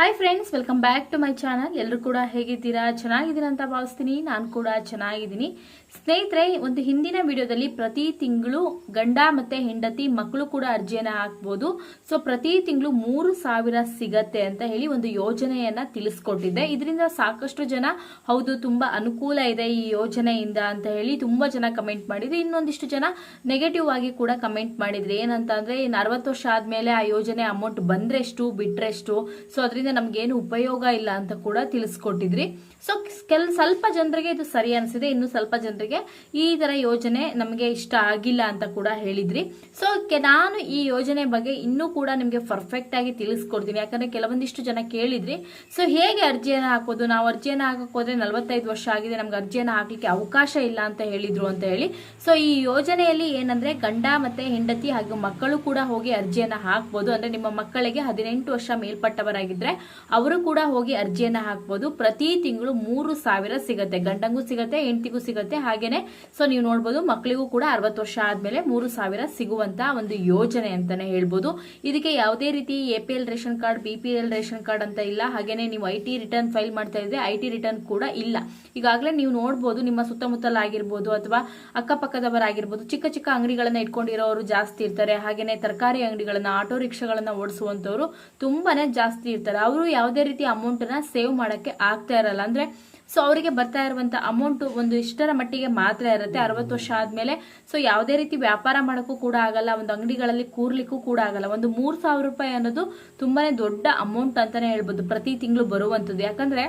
Hi friends welcome back to my channel ಎಲ್ಲರೂ ಕೂಡ ಹೇಗಿದ್ದೀರಾ? ಚೆನ್ನಾಗಿದ್ದೀರಾ ಅಂತ ಭಾವಿಸ್ತೀನಿ. ನಾನು ಕೂಡ ಚೆನ್ನಾಗಿದ್ದೀನಿ. ಸ್ನೇಹಿತರೆ, ಒಂದು ಹಿಂದಿನ ವಿಡಿಯೋದಲ್ಲಿ ಪ್ರತಿ ತಿಂಗಳು ಗಂಡ ಮತ್ತೆ ಹೆಂಡತಿ ಮಕ್ಕಳು ಕೂಡ ಅರ್ಜಿಯನ್ನು ಹಾಕ್ಬೋದು. ಸೊ ಪ್ರತಿ ತಿಂಗಳು ಮೂರು ಸಾವಿರ ಸಿಗತ್ತೆ ಅಂತ ಹೇಳಿ ಒಂದು ಯೋಜನೆಯನ್ನು ತಿಳಿಸ್ಕೊಟ್ಟಿದ್ದೆ. ಇದರಿಂದ ಸಾಕಷ್ಟು ಜನ, ಹೌದು, ತುಂಬ ಅನುಕೂಲ ಇದೆ ಈ ಯೋಜನೆಯಿಂದ ಅಂತ ಹೇಳಿ ತುಂಬ ಜನ ಕಮೆಂಟ್ ಮಾಡಿದ್ರು. ಇನ್ನೊಂದಿಷ್ಟು ಜನ ನೆಗೆಟಿವ್ ಆಗಿ ಕೂಡ ಕಮೆಂಟ್ ಮಾಡಿದ್ರು. ಏನಂತ ಅಂದರೆ ಇನ್ನು ವರ್ಷ ಆದಮೇಲೆ ಆ ಯೋಜನೆ ಅಮೌಂಟ್ ಬಂದ್ರೆಷ್ಟು, ಬಿಟ್ರೆಷ್ಟು. ಸೊ ಅದರಿಂದ ನಮ್ಗೇನು ಉಪಯೋಗ ಇಲ್ಲ ಅಂತ ಕೂಡ ತಿಳಿಸ್ಕೊಟ್ಟಿದ್ರಿ. ಸೊ ಕೆಲ, ಸ್ವಲ್ಪ ಜನರಿಗೆ ಇದು ಸರಿ ಅನಿಸಿದೆ. ಇನ್ನು ಸ್ವಲ್ಪ ಜನರಿಗೆ ಈ ತರ ಯೋಜನೆ ನಮಗೆ ಇಷ್ಟ ಆಗಿಲ್ಲ ಅಂತ ಕೂಡ ಹೇಳಿದ್ರಿ. ಸೊ ನಾನು ಈ ಯೋಜನೆ ಬಗ್ಗೆ ಇನ್ನೂ ಕೂಡ ನಿಮಗೆ ಪರ್ಫೆಕ್ಟ್ ಆಗಿ ತಿಳಿಸ್ಕೊಡ್ತೀನಿ. ಯಾಕಂದ್ರೆ ಕೆಲವೊಂದಿಷ್ಟು ಜನ ಕೇಳಿದ್ರಿ. ಸೊ ಹೇಗೆ ಅರ್ಜಿಯನ್ನು ಹಾಕೋದು? ನಾವು ಅರ್ಜಿಯನ್ನು ಹಾಕೋದ್ರೆ ಹೋದ್ರೆ ನಲವತ್ತೈದು ವರ್ಷ ಆಗಿದೆ. ನಮ್ಗೆ ಅರ್ಜಿಯನ್ನು ಹಾಕ್ಲಿಕ್ಕೆ ಅವಕಾಶ ಇಲ್ಲ ಅಂತ ಹೇಳಿದ್ರು ಅಂತ ಹೇಳಿ. ಸೊ ಈ ಯೋಜನೆಯಲ್ಲಿ ಏನಂದ್ರೆ ಗಂಡ ಮತ್ತೆ ಹೆಂಡತಿ ಹಾಗೂ ಮಕ್ಕಳು ಕೂಡ ಹೋಗಿ ಅರ್ಜಿಯನ್ನು ಹಾಕ್ಬೋದು. ಅಂದ್ರೆ ನಿಮ್ಮ ಮಕ್ಕಳಿಗೆ ಹದಿನೆಂಟು ವರ್ಷ ಮೇಲ್ಪಟ್ಟವರಾಗಿದ್ರೆ ಅವರು ಕೂಡ ಹೋಗಿ ಅರ್ಜಿಯನ್ನ ಹಾಕ್ಬೋದು. ಪ್ರತಿ ತಿಂಗಳು ಮೂರು ಸಾವಿರ ಸಿಗತ್ತೆ. ಗಂಡಂಗೂ ಸಿಗತ್ತೆ, ಹೆಂಡತಿಗೂ ಸಿಗತ್ತೆ, ಹಾಗೇನೆ. ಸೊ ನೀವು ನೋಡ್ಬೋದು ಮಕ್ಕಳಿಗೂ ಕೂಡ ಅರವತ್ತು ವರ್ಷ ಆದ್ಮೇಲೆ ಮೂರು ಸಾವಿರ ಸಿಗುವಂತ ಒಂದು ಯೋಜನೆ ಅಂತಾನೆ ಹೇಳ್ಬೋದು. ಇದಕ್ಕೆ ಯಾವುದೇ ರೀತಿ A ration card B ration card ಅಂತ ಇಲ್ಲ. ಹಾಗೇನೆ ನೀವು ಐ ರಿಟರ್ನ್ ಫೈಲ್ ಮಾಡ್ತಾ ಇದ್ರೆ ಐ ರಿಟರ್ನ್ ಕೂಡ ಇಲ್ಲ. ಈಗಾಗಲೇ ನೀವು ನೋಡ್ಬೋದು ನಿಮ್ಮ ಸುತ್ತಮುತ್ತಲ ಆಗಿರ್ಬೋದು ಅಥವಾ ಅಕ್ಕಪಕ್ಕದವರಾಗಿರ್ಬೋದು, ಚಿಕ್ಕ ಚಿಕ್ಕ ಅಂಗಡಿಗಳನ್ನ ಇಟ್ಕೊಂಡಿರೋರು ಜಾಸ್ತಿ ಇರ್ತಾರೆ. ಹಾಗೇನೆ ತರಕಾರಿ ಅಂಗಡಿಗಳನ್ನ, ಆಟೋ ರಿಕ್ಷಾಗಳನ್ನ ಓಡಿಸುವಂತವ್ರು ತುಂಬಾನೇ ಜಾಸ್ತಿ ಇರ್ತಾರೆ. ಅವರು ಯಾವುದೇ ರೀತಿ ಅಮೌಂಟ್ನ ಸೇವ್ ಮಾಡೋಕ್ಕೆ ಆಗ್ತಾ ಇರಲ್ಲ. ಅಂದ್ರೆ ಸೊ ಅವರಿಗೆ ಬರ್ತಾ ಇರುವಂತ ಅಮೌಂಟ್ ಒಂದು ಇಷ್ಟರ ಮಟ್ಟಿಗೆ ಮಾತ್ರ ಇರುತ್ತೆ, ಅರವತ್ತು ವರ್ಷ ಆದ್ಮೇಲೆ. ಸೊ ಯಾವುದೇ ರೀತಿ ವ್ಯಾಪಾರ ಮಾಡೋಕ್ಕೂ ಕೂಡ ಆಗಲ್ಲ, ಒಂದು ಅಂಗಡಿಗಳಲ್ಲಿ ಕೂರ್ಲಿಕ್ಕೂ ಕೂಡ ಆಗಲ್ಲ. ಒಂದು ಮೂರ್ ಸಾವಿರ ರೂಪಾಯಿ ಅನ್ನೋದು ತುಂಬಾನೇ ದೊಡ್ಡ ಅಮೌಂಟ್ ಅಂತಾನೆ ಹೇಳ್ಬೋದು, ಪ್ರತಿ ತಿಂಗಳು ಬರುವಂತದ್ದು ಯಾಕಂದ್ರೆ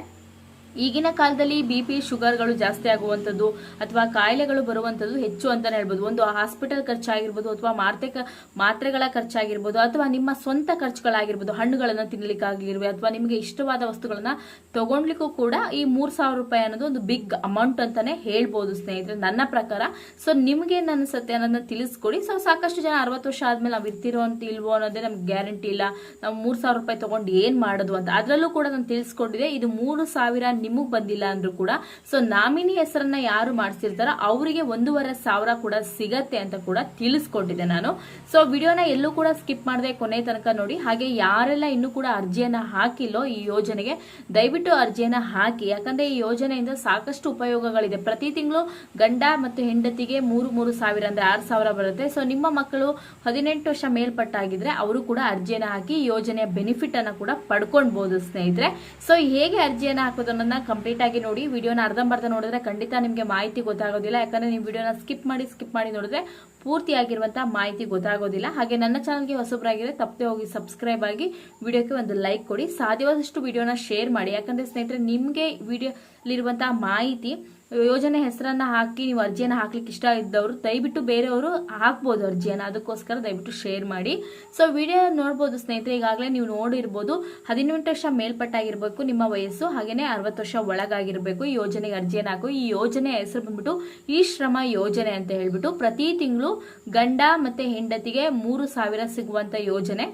ಈಗಿನ ಕಾಲದಲ್ಲಿ ಬಿ ಪಿ ಶುಗರ್ಗಳು ಜಾಸ್ತಿ ಆಗುವಂಥದ್ದು ಅಥವಾ ಕಾಯಿಲೆಗಳು ಬರುವಂಥದ್ದು ಹೆಚ್ಚು ಅಂತಲೇ ಹೇಳ್ಬೋದು. ಒಂದು ಹಾಸ್ಪಿಟಲ್ ಖರ್ಚಾಗಿರ್ಬೋದು ಅಥವಾ ಮಾರ್ತೆಕ ಮಾತ್ರೆಗಳ ಖರ್ಚಾಗಿರ್ಬೋದು ಅಥವಾ ನಿಮ್ಮ ಸ್ವಂತ ಖರ್ಚುಗಳಾಗಿರ್ಬೋದು, ಹಣ್ಣುಗಳನ್ನು ತಿನ್ಲಿಕ್ಕಾಗಿರ್ಬೋದು ಅಥವಾ ನಿಮಗೆ ಇಷ್ಟವಾದ ವಸ್ತುಗಳನ್ನು ತಗೊಂಡ್ಲಿಕ್ಕೂ ಕೂಡ ಈ ಮೂರು ಸಾವಿರ ರೂಪಾಯಿ ಅನ್ನೋದು ಒಂದು ಬಿಗ್ ಅಮೌಂಟ್ ಅಂತಾನೆ ಹೇಳ್ಬೋದು ಸ್ನೇಹಿತರೆ, ನನ್ನ ಪ್ರಕಾರ. ಸೊ ನಿಮಗೇನು ಅನ್ಸುತ್ತೆ ಅನ್ನೋದನ್ನ ತಿಳಿಸ್ಕೊಡಿ. ಸೊ ಸಾಕಷ್ಟು ಜನ ಅರವತ್ತು ವರ್ಷ ಆದಮೇಲೆ ನಾವು ಇರ್ತಿರೋ ಅಂತ ಇಲ್ವೋ ಅನ್ನೋದೇ ನಮ್ಗೆ ಗ್ಯಾರಂಟಿ ಇಲ್ಲ. ನಾವು ಮೂರು ಸಾವಿರ ರೂಪಾಯಿ ತಗೊಂಡು ಏನು ಮಾಡೋದು ಅಂತ. ಅದರಲ್ಲೂ ಕೂಡ ನಾನು ತಿಳಿಸ್ಕೊಂಡಿದೆ ಇದು ಮೂರು ಸಾವಿರ ನಿಮಗ್ ಬಂದಿಲ್ಲ ಅಂದ್ರೂ ಕೂಡ ಸೊ ನಾಮಿನಿ ಹೆಸರನ್ನ ಯಾರು ಮಾಡಿಸಿರ್ತಾರೋ ಅವರಿಗೆ ಒಂದೂವರೆ ಸಾವಿರ ಕೂಡ ಸಿಗತ್ತೆ ಅಂತ ಕೂಡ ತಿಳಿಸ್ಕೊಟ್ಟಿದೆ ನಾನು. ಸೊ ವಿಡಿಯೋನ ಎಲ್ಲೂ ಕೂಡ ಸ್ಕಿಪ್ ಮಾಡದೆ ಕೊನೆ ತನಕ ನೋಡಿ. ಹಾಗೆ ಯಾರೆಲ್ಲ ಇನ್ನು ಕೂಡ ಅರ್ಜಿಯನ್ನ ಹಾಕಿಲ್ಲೋ ಈ ಯೋಜನೆಗೆ, ದಯವಿಟ್ಟು ಅರ್ಜಿಯನ್ನ ಹಾಕಿ. ಯಾಕಂದ್ರೆ ಈ ಯೋಜನೆಯಿಂದ ಸಾಕಷ್ಟು ಉಪಯೋಗಗಳಿದೆ. ಪ್ರತಿ ತಿಂಗಳು ಗಂಡ ಮತ್ತು ಹೆಂಡತಿಗೆ ಮೂರು ಮೂರು ಸಾವಿರ ಅಂದ್ರೆ ಆರು ಸಾವಿರ ಬರುತ್ತೆ. ಸೊ ನಿಮ್ಮ ಮಕ್ಕಳು ಹದಿನೆಂಟು ವರ್ಷ ಮೇಲ್ಪಟ್ಟಾಗಿದ್ರೆ ಅವರು ಕೂಡ ಅರ್ಜಿಯನ್ನ ಹಾಕಿ ಯೋಜನೆಯ ಬೆನಿಫಿಟ್ ಅನ್ನ ಕೂಡ ಪಡ್ಕೊಳ್ಬಹುದು ಸ್ನೇಹಿತರೆ. ಸೊ ಹೇಗೆ ಅರ್ಜಿಯನ್ನ ಹಾಕೋದು ಅನ್ನೋದನ್ನ ಕಂಪ್ಲೀಟ್ ಆಗಿ ನೋಡಿ, ವಿಡಿಯೋನ ಅರ್ಧಂಬರ್ಧ ನೋಡಿದ್ರೆ ಖಂಡಿತ ನಿಮಗೆ ಮಾಹಿತಿ ಗೊತ್ತಾಗೋದಿಲ್ಲ. ಯಾಕಂದ್ರೆ ನೀವು ವಿಡಿಯೋನ ಸ್ಕಿಪ್ ಮಾಡಿ ಸ್ಕಿಪ್ ಮಾಡಿ ನೋಡಿದ್ರೆ ಪೂರ್ತಿಯಾಗಿರುವಂತಹ ಮಾಹಿತಿ ಗೊತ್ತಾಗೋದಿಲ್ಲ. ಹಾಗೆ ನನ್ನ ಚಾನಲ್ಗೆ ಹೊಸಬರಾಗಿದ್ರೆ ತಪ್ಪದೆ ಹೋಗಿ ಸಬ್ಸ್ಕ್ರೈಬ್ ಆಗಿ ವಿಡಿಯೋಕ್ಕೆ ಒಂದು ಲೈಕ್ ಕೊಡಿ. ಸಾಧ್ಯವಾದಷ್ಟು ವಿಡಿಯೋನ ಶೇರ್ ಮಾಡಿ. ಯಾಕಂದ್ರೆ ಸ್ನೇಹಿತರೆ, ನಿಮಗೆ ವಿಡಿಯೋಲಿರುವಂತಹ ಮಾಹಿತಿ ಯೋಜನೆ ಹೆಸರನ್ನ ಹಾಕಿ, ನೀವು ಅರ್ಜಿಯನ್ನು ಹಾಕ್ಲಿಕ್ಕೆ ಇಷ್ಟ ಇದ್ದವರು, ದಯವಿಟ್ಟು ಬೇರೆಯವರು ಹಾಕ್ಬೋದು ಅರ್ಜಿಯನ್ನು. ಅದಕ್ಕೋಸ್ಕರ ದಯವಿಟ್ಟು ಶೇರ್ ಮಾಡಿ. ಸೊ ವಿಡಿಯೋ ನೋಡ್ಬೋದು ಸ್ನೇಹಿತರೆ, ಈಗಾಗಲೇ ನೀವು ನೋಡಿರ್ಬೋದು, ಹದಿನೆಂಟು ವರ್ಷ ಮೇಲ್ಪಟ್ಟಾಗಿರಬೇಕು ನಿಮ್ಮ ವಯಸ್ಸು ಹಾಗೆಯೇ ಅರವತ್ತು ವರ್ಷ ಒಳಗಾಗಿರಬೇಕು, ಈ ಯೋಜನೆಗೆ ಅರ್ಜಿಯನ್ನು ಹಾಕು. ಈ ಯೋಜನೆ ಹೆಸರು ಬಂದ್ಬಿಟ್ಟು ಈ ಶ್ರಮ ಯೋಜನೆ ಅಂತ ಹೇಳ್ಬಿಟ್ಟು ಪ್ರತಿ ತಿಂಗಳು ಗಂಡ ಮತ್ತು ಹೆಂಡತಿಗೆ ಮೂರು ಸಾವಿರ ಸಿಗುವಂಥ ಯೋಜನೆ.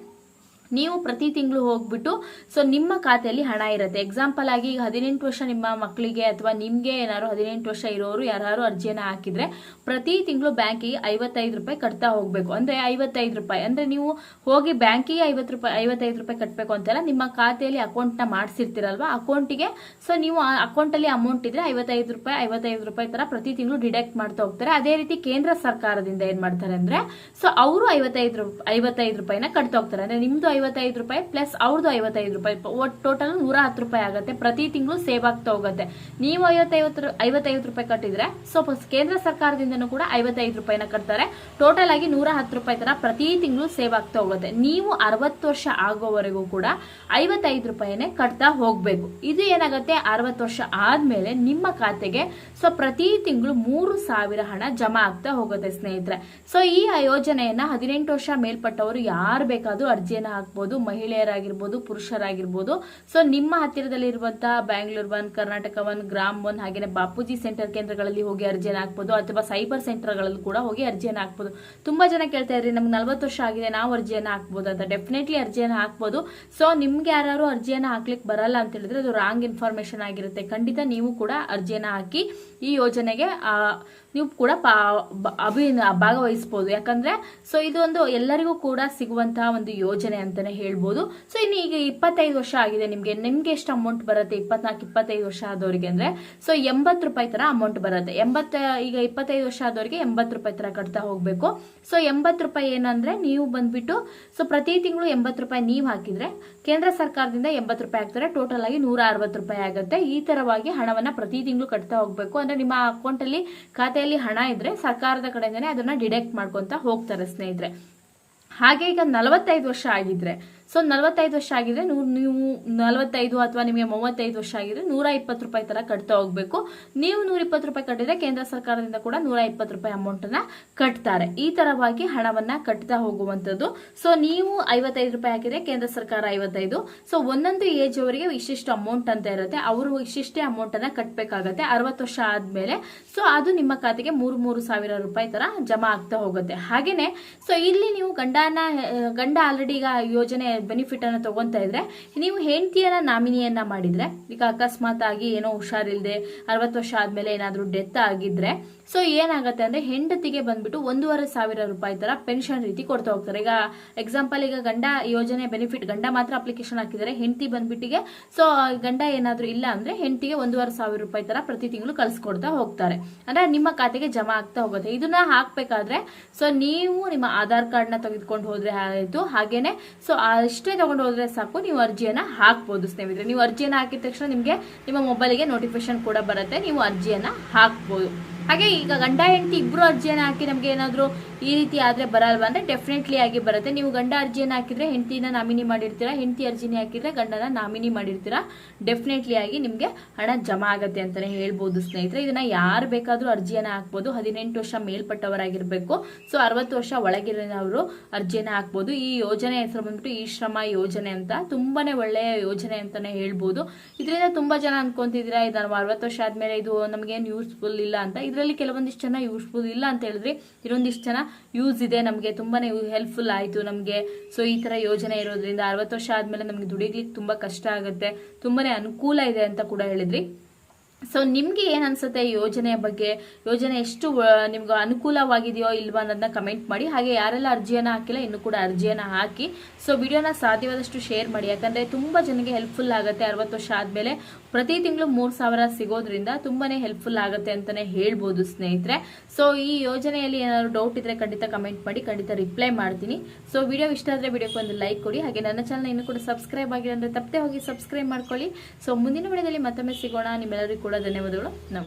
ನೀವು ಪ್ರತಿ ತಿಂಗಳು ಹೋಗ್ಬಿಟ್ಟು ಸೊ ನಿಮ್ಮ ಖಾತೆಯಲ್ಲಿ ಹಣ ಇರುತ್ತೆ. ಎಕ್ಸಾಂಪಲ್ ಆಗಿ ಈಗ ಹದಿನೆಂಟು ವರ್ಷ ನಿಮ್ಮ ಮಕ್ಕಳಿಗೆ ಅಥವಾ ನಿಮಗೆ ಏನಾದ್ರು ಹದಿನೆಂಟು ವರ್ಷ ಇರೋರು ಯಾರು ಅರ್ಜಿಯನ್ನು ಹಾಕಿದ್ರೆ ಪ್ರತಿ ತಿಂಗಳು ಬ್ಯಾಂಕಿಗೆ ಐವತ್ತೈದು ರೂಪಾಯಿ ಕಟ್ತಾ ಹೋಗ್ಬೇಕು. ಅಂದ್ರೆ ಐವತ್ತೈದು ರೂಪಾಯಿ. ಅಂದ್ರೆ ನೀವು ಹೋಗಿ ಬ್ಯಾಂಕಿಗೆ ಐವತ್ತು ರೂಪಾಯಿ, ಐವತ್ತೈದು ರೂಪಾಯಿ ಕಟ್ಟಬೇಕು ಅಂತೆಲ್ಲ ನಿಮ್ಮ ಖಾತೆಯಲ್ಲಿ ಅಕೌಂಟ್ನ ಮಾಡಿಸಿರ್ತೀರಲ್ವಾ? ಅಕೌಂಟಿಗೆ ಸೊ ನೀವು ಅಕೌಂಟ್ ಅಲ್ಲಿ ಅಮೌಂಟ್ ಇದ್ರೆ ಐವತ್ತೈದು ರೂಪಾಯಿ ಐವತ್ತೈದು ರೂಪಾಯಿ ತರ ಪ್ರತಿ ತಿಂಗಳು ಡಿಡಕ್ಟ್ ಮಾಡ್ತಾ ಹೋಗ್ತಾರೆ. ಅದೇ ರೀತಿ ಕೇಂದ್ರ ಸರ್ಕಾರದಿಂದ ಏನ್ ಮಾಡ್ತಾರೆ ಅಂದ್ರೆ ಸೊ ಅವರು ಐವತ್ತೈದು ಐವತ್ತೈದು ರೂಪಾಯಿನ ಕಟ್ತಾ ಹೋಗ್ತಾರೆ. ಅಂದ್ರೆ ನಿಮ್ದು ಐವತ್ತೈದು ರೂಪಾಯಿ ಪ್ಲಸ್ ಅವ್ರದ್ದು ಐವತ್ತೈದು ರೂಪಾಯಿ. ಟೋಟಲ್ ನೂರ ಹತ್ತು ರೂಪಾಯಿ ಆಗುತ್ತೆ. ಪ್ರತಿ ತಿಂಗಳು ಸೇವ್ ಆಗ್ತಾ ಹೋಗುತ್ತೆ. ನೀವು ಐವತ್ತೈವತ್ತು ಐವತ್ತೈದು ರೂಪಾಯಿ ಕಟ್ಟಿದ್ರೆ ಸೊ ಕೇಂದ್ರ ಸರ್ಕಾರದಿಂದನೂ ಕೂಡ ಐವತ್ತೈದು ರೂಪಾಯಿನ ಕಟ್ತಾರೆ. ಟೋಟಲ್ ಆಗಿ ನೂರ ಹತ್ತು ರೂಪಾಯಿ ತರ ಪ್ರತಿ ತಿಂಗಳು ಸೇವ್ ಆಗ್ತಾ ಹೋಗುತ್ತೆ. ನೀವು ಅರವತ್ತು ವರ್ಷ ಆಗೋವರೆಗೂ ಕೂಡ ಐವತ್ತೈದು ರೂಪಾಯಿನೇ ಕಟ್ತಾ ಹೋಗ್ಬೇಕು. ಇದು ಏನಾಗುತ್ತೆ? ಅರವತ್ತು ವರ್ಷ ಆದ್ಮೇಲೆ ನಿಮ್ಮ ಖಾತೆಗೆ ಸೊ ಪ್ರತಿ ತಿಂಗಳು ಮೂರು ಸಾವಿರ ಹಣ ಜಮಾ ಆಗ್ತಾ ಹೋಗುತ್ತೆ ಸ್ನೇಹಿತರೆ. ಸೊ ಈ ಯೋಜನೆಯನ್ನ ಹದಿನೆಂಟು ವರ್ಷ ಮೇಲ್ಪಟ್ಟವರು ಯಾರು ಬೇಕಾದ್ರೂ ಅರ್ಜಿಯನ್ನ ಹಾಕ್ಬೋದು ಮಹಿಳೆಯರಾಗಿರ್ಬೋದು, ಪುರುಷರಾಗಿರ್ಬೋದು. ಸೊ ನಿಮ್ಮ ಹತ್ತಿರದಲ್ಲಿರುವಂತಹ Bangalore one Karnataka one Grama one ಹಾಗೆ ಬಾಪೂಜಿ ಸೆಂಟರ್ ಕೇಂದ್ರಗಳಲ್ಲಿ ಹೋಗಿ ಅರ್ಜಿಯನ್ನು ಹಾಕ್ಬೋದು, ಅಥವಾ ಸೈಬರ್ ಸೆಂಟರ್ಗಳಲ್ಲಿ ಕೂಡ ಹೋಗಿ ಅರ್ಜಿಯನ್ನು ಹಾಕ್ಬೋದು. ತುಂಬಾ ಜನ ಕೇಳ್ತಾ ಇದ್ರಿ, ನಮ್ಗೆ ನಲ್ವತ್ತು ವರ್ಷ ಆಗಿದೆ, ನಾವು ಅರ್ಜಿಯನ್ನು ಹಾಕ್ಬೋದು ಅಂತ. ಡೆಫಿನೆಟ್ಲಿ ಅರ್ಜಿಯನ್ನು ಹಾಕ್ಬೋದು. ಸೊ ನಿಮ್ಗೆ ಯಾರು ಅರ್ಜಿಯನ್ನು ಹಾಕ್ಲಿಕ್ಕೆ ಬರಲ್ಲ ಅಂತ ಹೇಳಿದ್ರೆ ಅದು ರಾಂಗ್ ಇನ್ಫಾರ್ಮೇಶನ್ ಆಗಿರುತ್ತೆ. ಖಂಡಿತ ನೀವು ಕೂಡ ಅರ್ಜಿಯನ್ನು ಹಾಕಿ ಈ ಯೋಜನೆಗೆ ನೀವು ಕೂಡ ಪಾ ಅಭಿ ಭಾಗವಹಿಸ್ಬೋದು. ಯಾಕಂದ್ರೆ ಸೊ ಇದೊಂದು ಎಲ್ಲರಿಗೂ ಕೂಡ ಸಿಗುವಂತಹ ಒಂದು ಯೋಜನೆ ಅಂತಾನೆ ಹೇಳ್ಬೋದು. ಸೊ ಇನ್ನು ಈಗ ಇಪ್ಪತ್ತೈದು ವರ್ಷ ಆಗಿದೆ. ನಿಮ್ಗೆ ನಿಮ್ಗೆ ಎಷ್ಟು ಅಮೌಂಟ್ ಬರುತ್ತೆ? ಇಪ್ಪತ್ನಾಲ್ಕು, ಇಪ್ಪತ್ತೈದು ವರ್ಷ ಆದವರಿಗೆ ಅಂದ್ರೆ ಸೊ ಎಂಬತ್ತು ರೂಪಾಯಿ ತರ ಅಮೌಂಟ್ ಬರುತ್ತೆ. ಎಂಬತ್ತ, ಈಗ ಇಪ್ಪತ್ತೈದು ವರ್ಷ ಆದವರಿಗೆ ಎಂಬತ್ತು ರೂಪಾಯಿ ತರ ಕಟ್ತಾ ಹೋಗ್ಬೇಕು. ಸೊ ಎಂಬತ್ತು ರೂಪಾಯಿ ಏನಂದ್ರೆ, ನೀವು ಬಂದ್ಬಿಟ್ಟು ಸೊ ಪ್ರತಿ ತಿಂಗಳು ಎಂಬತ್ತು ರೂಪಾಯಿ ನೀವು ಹಾಕಿದ್ರೆ, ಕೇಂದ್ರ ಸರ್ಕಾರದಿಂದ ಎಂಬತ್ತು ರೂಪಾಯಿ ಹಾಕ್ತಾರೆ. ಟೋಟಲ್ ಆಗಿ ನೂರ ಅರವತ್ತು ರೂಪಾಯಿ ಆಗುತ್ತೆ. ಈ ತರವಾಗಿ ಹಣವನ್ನ ಪ್ರತಿ ತಿಂಗಳು ಕಟ್ತಾ ಹೋಗ್ಬೇಕು. ಅಂದ್ರೆ ನಿಮ್ಮ ಅಕೌಂಟ್ ಅಲ್ಲಿ ಖಾತೆಯಲ್ಲಿ ಹಣ ಇದ್ರೆ ಸರ್ಕಾರದ ಕಡೆಯಿಂದನೇ ಅದನ್ನ ಡಿಡೆಕ್ಟ್ ಮಾಡ್ಕೊಂತ ಹೋಗ್ತಾರೆ ಸ್ನೇಹಿತರೆ. ಹಾಗೆ ಈಗ ನಲವತ್ತೈದು ವರ್ಷ ಆಗಿದ್ರೆ ಸೊ ನಲವತ್ತೈದು ವರ್ಷ ಆಗಿದ್ರೆ ನೂರು, ನೀವು ನಲವತ್ತೈದು ಅಥವಾ ನಿಮಗೆ ಮೂವತ್ತೈದು ವರ್ಷ ಆಗಿದ್ರೆ ನೂರ ಇಪ್ಪತ್ತು ರೂಪಾಯಿ ತರ ಕಟ್ತಾ ಹೋಗ್ಬೇಕು. ನೀವು ನೂರ ಇಪ್ಪತ್ತು ರೂಪಾಯಿ ಕಟ್ಟಿದ್ರೆ ಕೇಂದ್ರ ಸರ್ಕಾರದಿಂದ ಕೂಡ ನೂರ ಇಪ್ಪತ್ತು ರೂಪಾಯಿ ಅಮೌಂಟ್ ಅನ್ನ ಕಟ್ತಾರೆ. ಈ ತರವಾಗಿ ಹಣವನ್ನ ಕಟ್ತಾ ಹೋಗುವಂತದ್ದು ಸೊ ನೀವು ಐವತ್ತೈದು ರೂಪಾಯಿ ಹಾಕಿದ್ರೆ ಕೇಂದ್ರ ಸರ್ಕಾರ ಐವತ್ತೈದು. ಸೊ ಒಂದೊಂದು ಏಜ್ ಅವರಿಗೆ ಇಷ್ಟಿಷ್ಟು ಅಮೌಂಟ್ ಅಂತ ಇರುತ್ತೆ. ಅವರು ಇಷ್ಟಿಷ್ಟೇ ಅಮೌಂಟ್ ಅನ್ನ ಕಟ್ಟಬೇಕಾಗತ್ತೆ ಅರವತ್ತು ವರ್ಷ ಆದ್ಮೇಲೆ. ಸೊ ಅದು ನಿಮ್ಮ ಖಾತೆಗೆ ಮೂರು ಮೂರು ಸಾವಿರ ರೂಪಾಯಿ ತರ ಜಮಾ ಆಗ್ತಾ ಹೋಗುತ್ತೆ. ಹಾಗೇನೆ ಸೊ ಇಲ್ಲಿ ನೀವು ಗಂಡನ, ಗಂಡ ಆಲ್ರೆಡಿ ಈಗ ಯೋಜನೆ ಬೆನಿಫಿಟ್ ಅನ್ನ ತಗೊಂತಾ ಇದ್ರೆ, ನೀವು ಹೆಂಡತಿಯನ್ನ ನಾಮಿನಿಯನ್ನ ಮಾಡಿದ್ರೆ, ಈಗ ಅಕಸ್ಮಾತ್ ಆಗಿ ಏನೋ ಹುಷಾರಿಲ್ಲದೆ ಅರವತ್ತು ವರ್ಷ ಆದಮೇಲೆ ಏನಾದರೂ ಡೆತ್ ಆಗಿದ್ರೆ ಸೊ ಏನಾಗುತ್ತೆ ಅಂದ್ರೆ ಹೆಂಡತಿಗೆ ಬಂದ್ಬಿಟ್ಟು ಒಂದೂವರೆ ಸಾವಿರ ರೂಪಾಯಿ ತರ ಪೆನ್ಷನ್ ರೀತಿ ಕೊಡ್ತಾ ಹೋಗ್ತಾರೆ. ಈಗ ಎಕ್ಸಾಂಪಲ್ ಈಗ ಗಂಡ ಯೋಜನೆ ಬೆನಿಫಿಟ್ ಗಂಡ ಮಾತ್ರ ಅಪ್ಲಿಕೇಶನ್ ಹಾಕಿದ್ದಾರೆ ಹೆಂಡತಿ ಬಂದ್ಬಿಟ್ಟಿಗೆ ಸೊ ಗಂಡ ಏನಾದ್ರೂ ಇಲ್ಲ ಅಂದ್ರೆ ಹೆಂಡತಿಗೆ ಒಂದೂವರೆ ಸಾವಿರ ರೂಪಾಯಿ ತರ ಪ್ರತಿ ತಿಂಗಳು ಕಳ್ಸಿಕೊಡ್ತಾ ಹೋಗ್ತಾರೆ. ಅಂದ್ರೆ ನಿಮ್ಮ ಖಾತೆಗೆ ಜಮಾ ಆಗ್ತಾ ಹೋಗುತ್ತೆ. ಇದನ್ನ ಹಾಕ್ಬೇಕಾದ್ರೆ ಸೊ ನೀವು ನಿಮ್ಮ ಆಧಾರ್ ಕಾರ್ಡ್ನ ತೆಗೆದುಕೊಂಡು ಹೋದ್ರೆ ಆಯ್ತು, ಹಾಗೇನೆ ಸೊ ಅಷ್ಟೇ ತಗೊಂಡು ಹೋದ್ರೆ ಸಾಕು, ನೀವು ಅರ್ಜಿಯನ್ನ ಹಾಕ್ಬೋದು ಸ್ನೇಹಿತರೆ. ನೀವು ಅರ್ಜಿಯನ್ನ ಹಾಕಿದ ತಕ್ಷಣ ನಿಮ್ಗೆ ನಿಮ್ಮ ಮೊಬೈಲ್ಗೆ ನೋಟಿಫಿಕೇಶನ್ ಕೂಡ ಬರುತ್ತೆ, ನೀವು ಅರ್ಜಿಯನ್ನ ಹಾಕ್ಬೋದು. ಹಾಗೆ ಈಗ ಗಂಡ ಹೆಂಡತಿ ಇಬ್ರು ಅರ್ಜಿಯನ್ನ ಹಾಕಿ ನಮ್ಗೆ ಏನಾದ್ರು ಈ ರೀತಿ ಆದ್ರೆ ಬರಲ್ವಾ ಅಂದ್ರೆ ಡೆಫಿನೆಟ್ಲಿ ಆಗಿ ಬರುತ್ತೆ. ನೀವು ಗಂಡ ಅರ್ಜಿಯನ್ನ ಹಾಕಿದ್ರೆ ಹೆಂಡತಿನ ನಾಮಿನಿ ಮಾಡಿರ್ತೀರಾ, ಹೆಂಡತಿ ಅರ್ಜಿನ ಹಾಕಿದ್ರೆ ಗಂಡನ ನಾಮಿನಿ ಮಾಡಿರ್ತೀರಾ ಡೆಫಿನೆಟ್ಲಿ ಆಗಿ ನಿಮ್ಗೆ ಹಣ ಜಮಾ ಆಗುತ್ತೆ ಅಂತಾನೆ ಹೇಳ್ಬೋದು ಸ್ನೇಹಿತರೆ. ಇದನ್ನ ಯಾರು ಬೇಕಾದ್ರೂ ಅರ್ಜಿಯನ್ನ ಹಾಕ್ಬೋದು. ಹದಿನೆಂಟು ವರ್ಷ ಮೇಲ್ಪಟ್ಟವರಾಗಿರ್ಬೇಕು. ಸೊ, ಅರವತ್ತು ವರ್ಷ ಒಳಗಿರೋರು ಅರ್ಜಿಯನ್ನ ಹಾಕ್ಬೋದು. ಈ ಯೋಜನೆ ಹೆಸರು ಬಂದ್ಬಿಟ್ಟು ಈ ಶ್ರಮ ಯೋಜನೆ ಅಂತ. ತುಂಬಾನೇ ಒಳ್ಳೆಯ ಯೋಜನೆ ಅಂತಾನೆ ಹೇಳ್ಬೋದು. ಇದರಿಂದ ತುಂಬಾ ಜನ ಅನ್ಕೊಂತಿದ್ದೀರಾ, ಇದು ಅರವತ್ತು ವರ್ಷ ಆದ್ಮೇಲೆ ಇದು ನಮಗೇನು ಯೂಸ್ಫುಲ್ ಇಲ್ಲ ಅಂತ. ಇದರಲ್ಲಿ ಕೆಲವೊಂದಿಷ್ಟು ಜನ ಯೂಸ್ಫುಲ್ ಇಲ್ಲ ಅಂತ ಹೇಳಿದ್ರೆ ಇನ್ನೊಂದಿಷ್ಟು ಜನ ಯೂಸ್ ಇದೆ, ನಮಗೆ ತುಂಬಾನೇ ಹೆಲ್ಪ್ಫುಲ್ ಆಯ್ತು ನಮಗೆ. ಸೊ ಈ ತರ ಯೋಜನೆ ಇರೋದ್ರಿಂದ ಅರವತ್ತು ವರ್ಷ ಆದಮೇಲೆ ನಮಗೆ ದುಡಿಗ್ಲಿಕ್ಕೆ ತುಂಬಾ ಕಷ್ಟ ಆಗುತ್ತೆ. ತುಂಬಾನೇ ಅನುಕೂಲ ಇದೆ ಅಂತ ಕೂಡ ಹೇಳಿದ್ರಿ. ಸೊ ನಿಮ್ಗೆ ಏನ್ ಅನ್ಸುತ್ತೆ ಈ ಯೋಜನೆಯ ಬಗ್ಗೆ? ಯೋಜನೆ ಎಷ್ಟು ನಿಮ್ಗೆ ಅನುಕೂಲವಾಗಿದೆಯೋ ಇಲ್ವಾ ಅನ್ನೋದನ್ನ ಕಮೆಂಟ್ ಮಾಡಿ. ಹಾಗೆ ಯಾರೆಲ್ಲ ಅರ್ಜಿಯನ್ನ ಹಾಕಿಲ್ಲ, ಇನ್ನು ಕೂಡ ಅರ್ಜಿಯನ್ನ ಹಾಕಿ. ಸೊ ವಿಡಿಯೋನ ಸಾಧ್ಯವಾದಷ್ಟು ಶೇರ್ ಮಾಡಿ. ಯಾಕಂದ್ರೆ ತುಂಬಾ ಜನಕ್ಕೆ ಹೆಲ್ಪ್ಫುಲ್ ಆಗುತ್ತೆ ಅರವತ್ತು ವರ್ಷ ಆದ್ಮೇಲೆ. ಪ್ರತಿ ತಿಂಗಳು ಮೂರ್ ಸಾವಿರ ಸಿಗೋದ್ರಿಂದ ತುಂಬಾನೇ ಹೆಲ್ಪ್ಫುಲ್ ಆಗುತ್ತೆ ಅಂತಾನೆ ಹೇಳ್ಬೋದು ಸ್ನೇಹಿತರೆ. ಸೊ ಈ ಯೋಜನೆಯಲ್ಲಿ ಏನಾದ್ರು ಡೌಟ್ ಇದ್ರೆ ಖಂಡಿತ ಕಮೆಂಟ್ ಮಾಡಿ, ಖಂಡಿತ ರಿಪ್ಲೈ ಮಾಡ್ತೀನಿ. ಸೊ ವಿಡಿಯೋ ಇಷ್ಟ ಆದ್ರೆ ವಿಡಿಯೋಕ್ಕೆ ಒಂದು ಲೈಕ್ ಕೊಡಿ. ಹಾಗೆ ನನ್ನ ಚಾನಲ್ ಇನ್ನು ಕೂಡ ಸಬ್ಸ್ಕ್ರೈಬ್ ಆಗಿದೆ ಅಂದ್ರೆ ತಪ್ಪದೆ ಹೋಗಿ ಸಬ್ಸ್ಕ್ರೈಬ್ ಮಾಡ್ಕೊಳ್ಳಿ. ಸೊ ಮುಂದಿನ ವಿಡಿಯೋದಲ್ಲಿ ಮತ್ತೊಮ್ಮೆ ಸಿಗೋಣ. ನಿಮ್ಮೆಲ್ಲರಿಗೂ ಕೂಡ ಧನ್ಯವಾದಗಳು. ನಮಸ್ಕಾರ